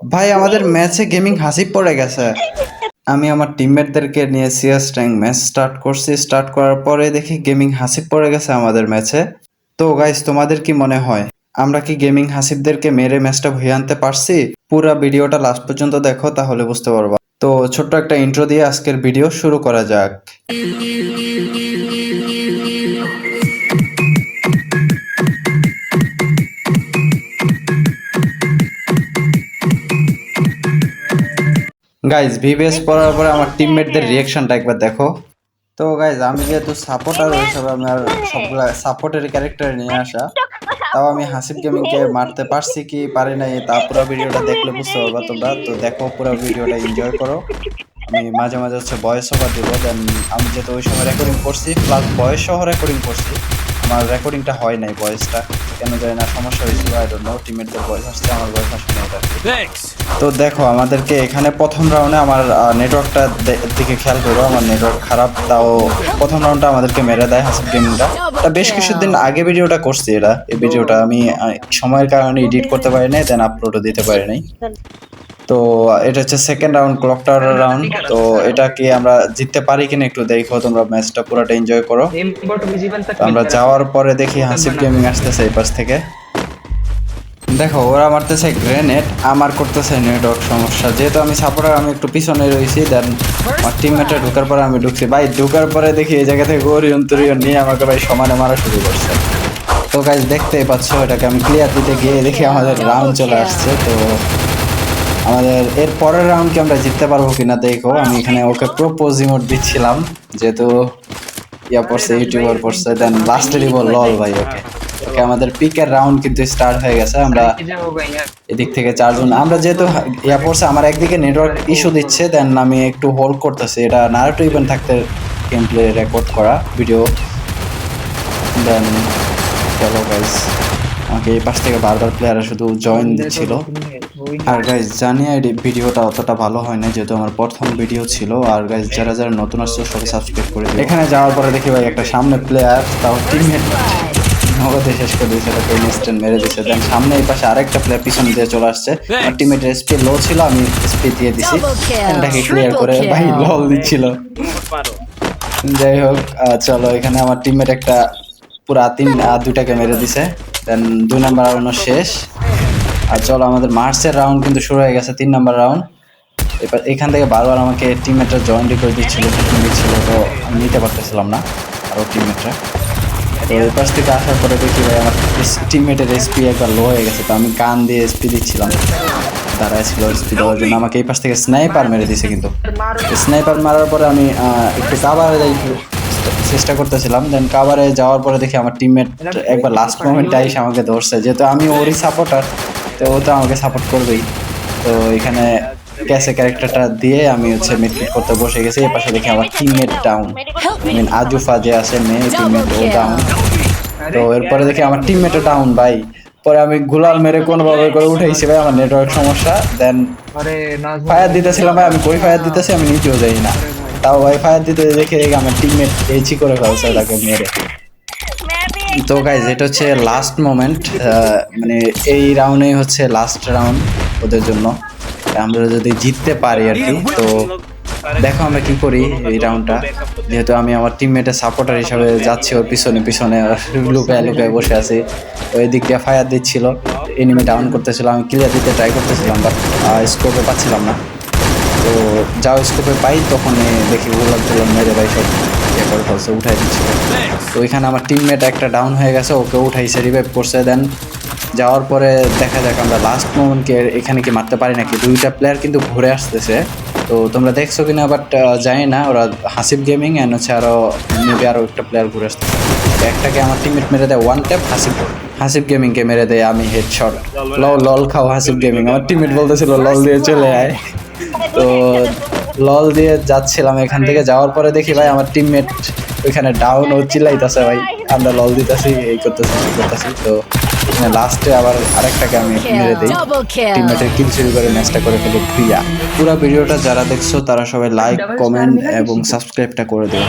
ভাই, আমাদের ম্যাচে গেমিং হাসি পড়ে গেছে। আমি আমার টিমমেটদেরকে নিয়ে সিএস ট্যাঙ্ক ম্যাচ স্টার্ট করছি। স্টার্ট করার পরে দেখি গেমিং হাসিব পড়ে গেছে আমাদের ম্যাচে। তো গাইস তোমাদের কি মনে হয়? আমরা কি গেমিং হাসিবদেরকে মেরে ম্যাচটা ভুয়ে আনতে পারছি? পুরো ভিডিওটা লাস্ট পর্যন্ত দেখো, তাহলে বুঝতে পারবা। তো ছোট্ট একটা ইন্ট্রো দিয়ে আজকের ভিডিও শুরু করা যাক। গাইজ ভিভিএস পড়ার পরে আমার টিমমেটদের রিয়াকশনটা একবার দেখো। তো গাইজ আমি যেহেতু সাপোর্টার হিসাবে আমার সবগুলা সাপোর্টের ক্যারেক্টার নিয়ে আসা। তাও আমি হাসিব গেমিংকে মারতে পারছি কি পারি নাই তা পুরো ভিডিওটা দেখলে বুঝতে পারবা তোমরা। তো দেখো পুরো ভিডিওটা এনজয় করো। আমি মাঝে মাঝে হচ্ছে ভয়েস ওভার দেবো দেন আমি যেহেতু ওই সময় রেকর্ডিং করছি প্লাস ভয়েস সহ রেকর্ডিং করছি। আমার রেকর্ডিংটা হয় নাই ভয়েসটা কেন জানি না সমস্যা হয়েছিল আই ডোন্ট নো টিমেটদের ভয়েস আসছে আমার ভয়েস আসে না এটা. তো দেখো আমাদেরকে এখানে প্রথম রাউন্ডে আমার নেটওয়ার্কটা দিকে খেয়াল করো আমার নেটওয়ার্ক খারাপ তাও প্রথম রাউন্ডটা আমাদেরকে মেরে দেয় হাসিব গেমিংটা তা বেশ কিছুদিন আগে ভিডিওটা করছি এটা এই ভিডিওটা আমি সময়ের কারণে এডিট করতে পারি নাই দেন আপলোডও দিতে পারি নাই। তো এটা হচ্ছে second round clock tower round তো এটা কি আমরা জিততে পারি কিনা একটু দেখো তোমরা ম্যাচটা পুরোটা এনজয় করো। আমরা যাওয়ার পরে দেখি হাসিব গেমিং আসতেছে এই পাশ থেকে। দেখো ওরা মারতেছে গ্রেনেড আমার করতেছে নেটওয়ার্ক সমস্যা। যেহেতু আমি সাপোর্টার আমি একটু পিছনে রয়েছি দেন আমার টিমমেটে ঢোকার পরে আমি ঢুকছি। ভাই ঢোকার পরে দেখি এই জায়গা থেকে ওরিয়ন তুরিয়ন নিয়ে আমাকে ভাই সমানে মারা শুরু করছে। তো গাইজ দেখতেই পাচ্ছ এটাকে আমি ক্লিয়ার দিতে গিয়ে দেখি আমাদের রাউন্ড চলে আসছে তো আমাদের এর পরের রাউন্ড কি আমরা জিততে পারব কিনা দেখো, আমি এখানে ওকে প্রপোজ ইমোট দিচ্ছিলাম, যেহেতু ইয়া পড়ছে ইউটিউবার পড়ছে দেন লাস্টেরই বল লল ভাই ওকে। ওকে আমাদের পিকের রাউন্ড কিন্তু স্টার্ট হয়ে গেছে, আমরা এদিক থেকে চারজন, আমরা যেহেতু ইয়া পড়ছে, আমার একদিকে নেটওয়ার্ক ইস্যু দিচ্ছে দেন আমি একটু হোল্ড করতেছি, এটা নারুটো ইভেন্ট থাকতে গেম প্লে রেকর্ড করা ভিডিও দেন চলো গাইজ আমাকে এই পাশ থেকে বারবার প্লেয়াররা শুধু জয়েন দিচ্ছিল। আর গাইজ জানি এই ভিডিওটা অতটা ভালো হয় না যেহেতু আমার প্রথম ভিডিও ছিল। আর গাইজ যারা যারা নতুন আসছে সবাই সাবস্ক্রাইব করে। এখানে যাওয়ার পরে দেখি ভাই একটা সামনে প্লেয়ার তাও টিমমেট নগদে শেষ করে দিয়েছে তাকে ইনস্ট্যান্ট মেরে দিয়েছে। দেন সামনে এই পাশে আরেকটা প্লেয়ার পিছনে দিয়ে চলে আসছে। আমার টিমমেটের এসপি লো ছিল আমি এসপি দিয়ে দিছি। এটাকে ক্লিয়ার করে ভাই লল দিচ্ছিল। যাই হোক আহ, চলো এখানে আমার টিমমেট একটা পুরা তিন আহ, দুইটাকে মেরে দিছে। দেন দুই নাম্বার রাউন্ড শেষ। আর চলো, আমাদের মার্চের রাউন্ড কিন্তু শুরু হয়ে গেছে, তিন নাম্বার রাউন্ড এবার এখান থেকে বারবার আমাকে টিমমেটরা জয়েন করে দিচ্ছিল দিচ্ছিল, তো আমি নিতে পারতেছিলাম না আরও টিমমেটরা তো এই পাশ থেকে আসার পরে দেখি ভাই, আমার টিমমেটের এসপি একবার লো হয়ে গেছে, তো আমি গান দিয়ে এসপি দিচ্ছিলাম। দাঁড়ায় ছিল এসপি দেওয়ার জন্য, আমাকে এই পাশ থেকে স্নাইপার মেরে দিছে কিন্তু। স্নাইপার মারার পরে আমি একটু যাই চেষ্টা করতেছিলাম দেন কাভারে যাওয়ার পরে দেখি আমার টিমমেট একবার লাস্ট মোমেন্টে এসে আমাকে ধরছে। যেহেতু আমি ওরই সাপোর্টার তো ও তো আমাকে সাপোর্ট করবেই। তো এখানে ক্যাসে ক্যারেক্টারটা দিয়ে আমি হচ্ছে মিডফিট করতে বসে গেছি। এর পাশে দেখি আমার টিমমেট ডাউন মিন আজুফা যে আছে মেয়ে টিমমেট ও ডাউন তো এরপরে দেখি আমার টিমমেটও ডাউন ভাই। পরে আমি গুলাল মেরে কোনোভাবে করে উঠেছি ভাই আমার নেটওয়ার্ক সমস্যা। দেন ফায়ার দিতেছিলাম ভাই আমি কই ফায়ার দিতেছি আমি নিচেও যাই না। তাও ফায়ার দিতে দেখে আমার টিমমেট এইচি করে ফেলছে তাকে মেরে। তো গাইজ এটা হচ্ছে লাস্ট মোমেন্ট মানে এই রাউন্ডেই হচ্ছে লাস্ট রাউন্ড ওদের জন্য। আমরা যদি জিততে পারি আর কি, তো দেখো আমরা কি করি এই রাউন্ডটা যেহেতু আমি আমার টিমমেটের সাপোর্টার হিসাবে যাচ্ছি, ওর পিছনে পিছনে লুকায় লুকায় বসে আছি। এই দিক দিয়ে ফায়ার দিচ্ছিল এনিমি ডাউন করতেছিল, আমি ক্লিয়ার দিতে ট্রাই করতেছিলাম বাট স্কোপে পাচ্ছিলাম না। তো যাও স্কোপে পাই তখন দেখি উল্লাদ টুল্লাদ মেরে ভাই সব ইয়ে করে ফেলছে উঠাই দিচ্ছিল তো ওইখানে আমার টিমমেট একটা ডাউন হয়ে গেছে ওকে উঠাইছে রিভাইভ করছে দেন যাওয়ার পরে দেখা যাক আমরা লাস্ট মোমেন্টকে এখানে কি মারতে পারি নাকি। দুইটা প্লেয়ার কিন্তু ঘুরে আসতেছে। তো তোমরা দেখছ কিনা বাট জানি না ওরা হাসিব গেমিং অ্যান্ড হচ্ছে আরও মেবি আরও একটা প্লেয়ার ঘুরে আসতেছে একটাকে আমার টিমমেট মেরে দেয় ওয়ান ট্যাপ হাসিব হাসিব গেমিংকে মেরে দেয় আমি হেড শট লল লল খাও হাসিব গেমিং আমার টিমমেট বলতেছিল লল দিয়ে চলে আয়। তো লল দিয়ে যাচ্ছিলাম এখান থেকে। যাওয়ার পরে দেখি ভাই আমার টিমমেট ওইখানে ডাউন ও চিল্লাইতেছে ভাই। আমরা লল দিতেছি এই করতেছি সেই করতেছি। তো এখানে লাস্টে আবার আরেকটাকে আমি মেরে দিই। টিমমেটের কিল চুরি করে ম্যাচটা করে ফেলি প্রিয়া। পুরো ভিডিওটা যারা দেখছ তারা সবাই লাইক কমেন্ট এবং সাবস্ক্রাইবটা করে দিও।